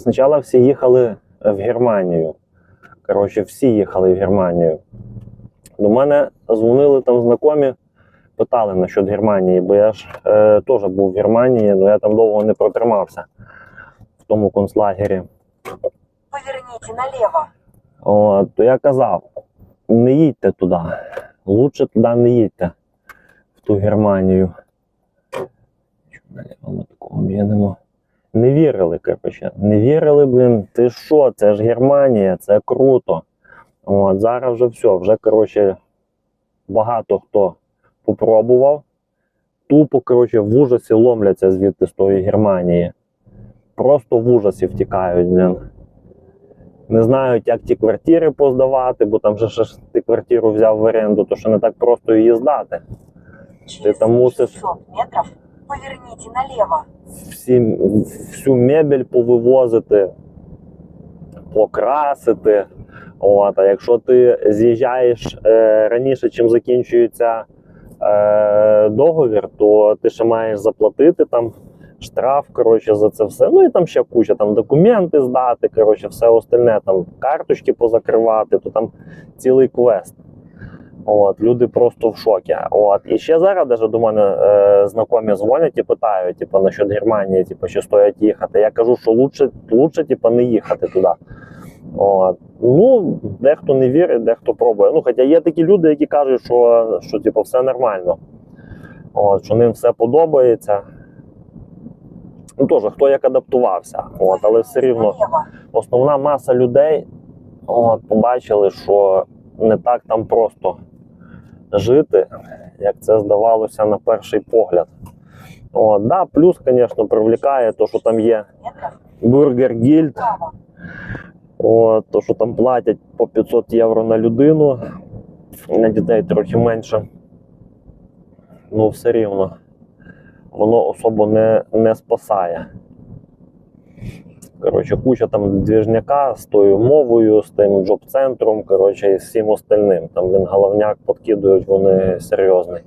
Спочатку всі їхали в Германію. Коротше, всі їхали в Германію. До мене дзвонили там знайомі, питали насчет Германії, бо я ж е, теж був в Германії, але я там довго не протримався в тому концлагері. Поверните налево. От, то я казав, не їдьте туди. Лучше туди не їдьте, в ту Германію. Що далі ми такого об'єднемо? Не вірили, коротше. Не вірили, блін, ти що, це ж Германія, це круто. От, зараз вже все, вже, коротше, багато хто попробував. Тупо, коротше, в ужасі ломляться звідти з тої Германії. Просто в ужасі втікають, блін не знають, як ті квартири поздавати, бо там же ж ти квартиру взяв в оренду, то що не так просто її здати. Через там мусиш- 600 метров поверните налево. Всі, всю мебель повивозити, покрасити. От, а якщо ти з'їжджаєш е, раніше, чим закінчується е, договір, то ти ще маєш заплатити там штраф коротше, за це все. Ну і там ще куча там документи здати, коротше, все остальне, там карточки позакривати, то там цілий квест. От, люди просто в шокі. От. І ще зараз даже до мене е, знайомі дзвонять і питають, типу, насчет Германії, типу, чи стоять їхати. Я кажу, що лучше, лучше типу, не їхати туди. От. Ну, дехто не вірить, дехто пробує. Ну, хоча є такі люди, які кажуть, що, що типу, все нормально. От, що ним все подобається. Ну, теж, хто як адаптувався. От, але все рівно основна маса людей от, побачили, що не так там просто жити, як це здавалося на перший погляд. От, да, плюс, звісно, привлікає те, що там є бургер гільд, то, що там платять по 500 євро на людину, на дітей трохи менше. Ну, все рівно, воно особо не, не спасає. Коротше, куча там двіжняка з тою мовою, з тим джоб-центром, коротше, і з всім остальним. Там він головняк подкидують, вони серйозний.